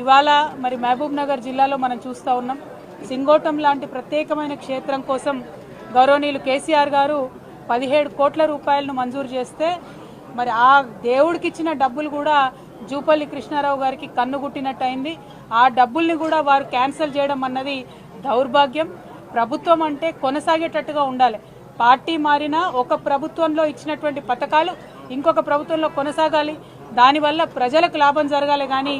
ఇవాళ మరి మహబూబ్ నగర్ జిల్లాలో మనం చూస్తూ ఉన్నాం. సింగోటం లాంటి ప్రత్యేకమైన క్షేత్రం కోసం గౌరవనీయులు కేసీఆర్ గారు పదిహేడు కోట్ల రూపాయలను మంజూరు చేస్తే మరి ఆ దేవుడికి ఇచ్చిన డబ్బులు కూడా జూపల్లి కృష్ణారావు గారికి కన్నుగుట్టినట్టు అయింది ఆ డబ్బుల్ని కూడా వారు క్యాన్సిల్ చేయడం అన్నది దౌర్భాగ్యం. ప్రభుత్వం అంటే కొనసాగేటట్టుగా ఉండాలి. పార్టీ మారినా ఒక ప్రభుత్వంలో ఇచ్చినటువంటి పథకాలు ఇంకొక ప్రభుత్వంలో కొనసాగాలి. దానివల్ల ప్రజలకు లాభం జరగాలి. కానీ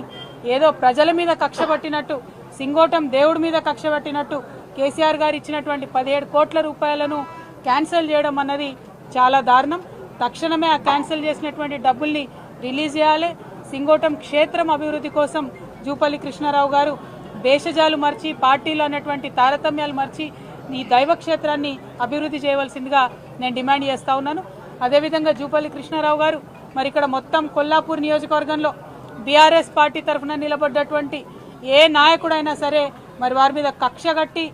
ఏదో ప్రజల మీద కక్ష పట్టినట్టు సింగోటం దేవుడి మీద కక్ష పట్టినట్టు కేసీఆర్ గారు ఇచ్చినటువంటి పదిహేడు కోట్ల రూపాయలను క్యాన్సిల్ చేయడం అన్నది చాలా దారుణం. తక్షణమే ఆ క్యాన్సిల్ చేసినటువంటి డబ్బుల్ని రిలీజ్ చేయాలి. సింగోటం క్షేత్రం అభివృద్ధి కోసం జూపల్లి కృష్ణారావు గారు భేషజాలు మర్చి పార్టీలు అన్నటువంటి తారతమ్యాలు మర్చి ఈ దైవ క్షేత్రాన్ని అభివృద్ధి చేయవలసిందిగా నేను డిమాండ్ చేస్తా ఉన్నాను. అదేవిధంగా జూపల్లి కృష్ణారావు గారు మరి ఇక్కడ మొత్తం కొల్లాపూర్ నియోజకవర్గంలో బీఆర్ఎస్ పార్టీ తరఫున నిలబడ్డటువంటి ఏ నాయకుడైనా సరే మరి వారి మీద కక్ష కట్టి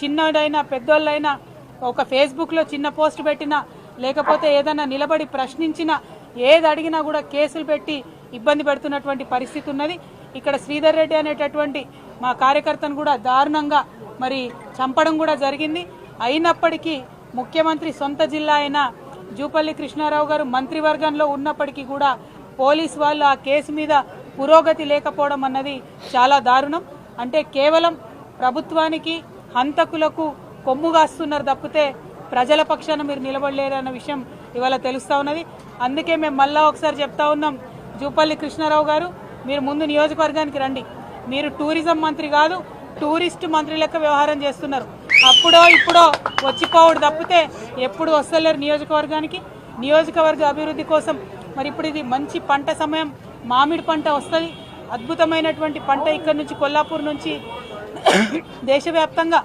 చిన్నదైనా పెద్దోళ్ళైనా ఒక ఫేస్బుక్లో చిన్న పోస్ట్ పెట్టినా లేకపోతే ఏదైనా నిలబడి ప్రశ్నించినా ఏది అడిగినా కూడా కేసులు పెట్టి ఇబ్బంది పెడుతున్నటువంటి పరిస్థితి ఉన్నది. ఇక్కడ శ్రీధర్ రెడ్డి అనేటటువంటి మా కార్యకర్తను కూడా దారుణంగా మరి చంపడం కూడా జరిగింది. అయినప్పటికీ ముఖ్యమంత్రి సొంత జిల్లా అయిన జూపల్లి కృష్ణారావు గారు మంత్రివర్గంలో ఉన్నప్పటికీ కూడా పోలీస్ వాళ్ళు ఆ కేసు మీద పురోగతి లేకపోవడం అన్నది చాలా దారుణం. అంటే కేవలం ప్రభుత్వానికి హంతకులకు కొమ్ముగాస్తున్నారు తప్పితే ప్రజల పక్షాన మీరు నిలబడలేరన్న విషయం ఇవాళ తెలుస్తూ ఉన్నది. అందుకే మేము మళ్ళా ఒకసారి చెప్తా ఉన్నాం జూపల్లి కృష్ణారావు గారు మీరు ముందు నియోజకవర్గానికి రండి. మీరు టూరిజం మంత్రి కాదు టూరిస్ట్ మంత్రి లెక్క వ్యవహారం చేస్తున్నారు. అప్పుడో ఇప్పుడో వచ్చిపోవడు తప్పితే ఎప్పుడు వస్తలేరు నియోజకవర్గానికి. నియోజకవర్గ అభివృద్ధి కోసం మరి ఇప్పుడు ఇది మంచి పంట సమయం మామిడి పంట వస్తుంది. అద్భుతమైనటువంటి పంట ఇక్కడ నుంచి కొల్లాపూర్ నుంచి దేశవ్యాప్తంగా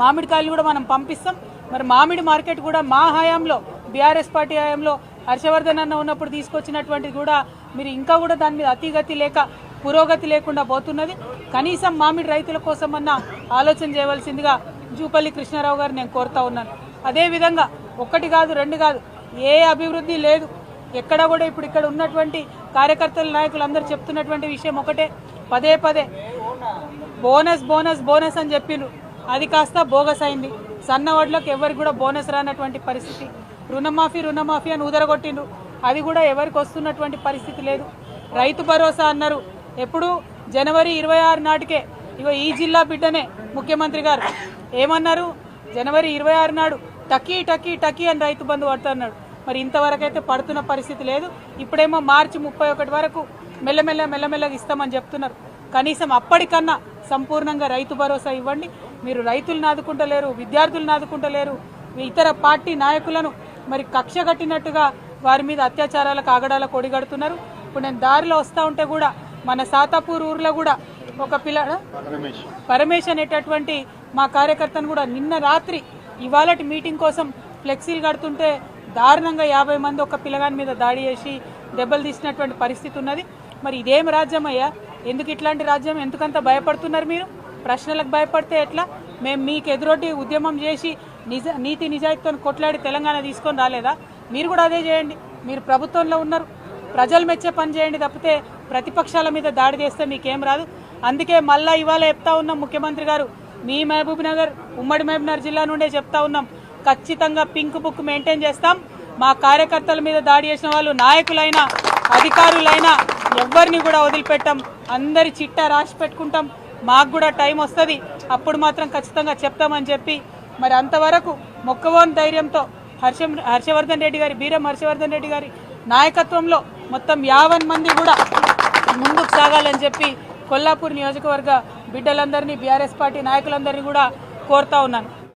మామిడికాయలు కూడా మనం పంపిస్తాం. మరి మామిడి మార్కెట్ కూడా మా హయాంలో బీఆర్ఎస్ పార్టీ హయాంలో హర్షవర్ధన్ అన్న ఉన్నప్పుడు తీసుకొచ్చినటువంటిది కూడా మీరు ఇంకా కూడా దాని మీద అతిగతి లేక పురోగతి లేకుండా పోతున్నది. కనీసం మామిడి రైతుల కోసం అన్న ఆలోచన చేయవలసిందిగా జూపల్లి కృష్ణారావు గారు నేను కోరుతా ఉన్నాను. అదేవిధంగా ఒక్కటి కాదు రెండు కాదు ఏ అభివృద్ధి లేదు. ఎక్కడ కూడా ఇప్పుడు ఇక్కడ ఉన్నటువంటి కార్యకర్తల నాయకులు అందరూ చెప్తున్నటువంటి విషయం ఒకటే. పదే పదే బోనస్ బోనస్ బోనస్ అని చెప్పిండ్రు అది కాస్త బోగస్ అయింది. సన్న వడ్లకు ఎవరికి కూడా బోనస్ రానటువంటి పరిస్థితి. రుణమాఫీ రుణమాఫీ అని ఉదరగొట్టిండ్రు అది కూడా ఎవరికి వస్తున్నటువంటి పరిస్థితి లేదు. రైతు భరోసా అన్నారు. ఎప్పుడు? జనవరి ఇరవై ఆరు నాటికే. ఇగో ఈ జిల్లా బిడ్డనే ముఖ్యమంత్రి గారు. ఏమన్నారు? జనవరి ఇరవై ఆరు నాడు టకీ టకీ టకీ అని రైతు బంధు పడుతున్నాడు. మరి ఇంతవరకు అయితే పడుతున్న పరిస్థితి లేదు. ఇప్పుడేమో మార్చి ముప్పై ఒకటి వరకు మెల్లమెల్ల మెల్లమెల్లగా ఇస్తామని చెప్తున్నారు. కనీసం అప్పటికన్నా సంపూర్ణంగా రైతు భరోసా ఇవ్వండి. మీరు రైతులను ఆదుకుంటలేరు విద్యార్థులను ఆదుకుంటలేరు ఇతర పార్టీ నాయకులను మరి కక్ష కట్టినట్టుగా వారి మీద అత్యాచారాలకు ఆగడాలకు ఒడిగడుతున్నారు. ఇప్పుడు నేను దారిలో వస్తూ ఉంటే కూడా మన సాతాపూర్ ఊర్లో కూడా ఒక పిల్ల పరమేష్ అనేటటువంటి మా కార్యకర్తను కూడా నిన్న రాత్రి ఇవాళటి మీటింగ్ కోసం ఫ్లెక్సీలు కడుతుంటే దారుణంగా యాభై మంది ఒక పిల్లగాని మీద దాడి చేసి దెబ్బలు తీసినటువంటి పరిస్థితి ఉన్నది. మరి ఇదేం రాజ్యం అయ్యా ఎందుకు ఇట్లాంటి రాజ్యం? ఎందుకంత భయపడుతున్నారు మీరు? ప్రశ్నలకు భయపడితే ఎట్లా? మేము మీకు ఎదురొడ్డి ఉద్యమం చేసి నిజ నీతి నిజాయితీతో కొట్లాడి తెలంగాణ తీసుకొని రాలేదా? మీరు కూడా అదే చేయండి. మీరు ప్రభుత్వంలో ఉన్నారు. ప్రజలు మెచ్చే పని చేయండి తప్పితే ప్రతిపక్షాల మీద దాడి చేస్తే మీకేం రాదు. అందుకే మళ్ళా ఇవాళ చెప్తా ఉన్నాం ముఖ్యమంత్రి గారు. మీ మహబూబ్ నగర్ ఉమ్మడి మహబూబ్ నగర్ జిల్లా నుండే చెప్తా ఉన్నాం. ఖచ్చితంగా పింక్ బుక్ మెయింటైన్ చేస్తాం. మా కార్యకర్తల మీద దాడి చేసిన వాళ్ళు నాయకులైనా అధికారులైనా ఎవరిని కూడా వదిలిపెట్టాం. అందరి చిట్టా రాసి పెట్టుకుంటాం. మాకు కూడా టైం వస్తుంది. అప్పుడు మాత్రం ఖచ్చితంగా చెప్తామని చెప్పి మరి అంతవరకు మొక్కవోని ధైర్యంతో హర్షం హర్షవర్ధన్ రెడ్డి గారి బీరం హర్షవర్ధన్ రెడ్డి గారి నాయకత్వంలో మొత్తం యావన్ మంది కూడా ముందుకు సాగాలని చెప్పి కొల్లాపూర్ నియోజకవర్గ బిడ్డలందరినీ బీఆర్ఎస్ పార్టీ నాయకులందరినీ కూడా కోరుతా ఉన్నాను.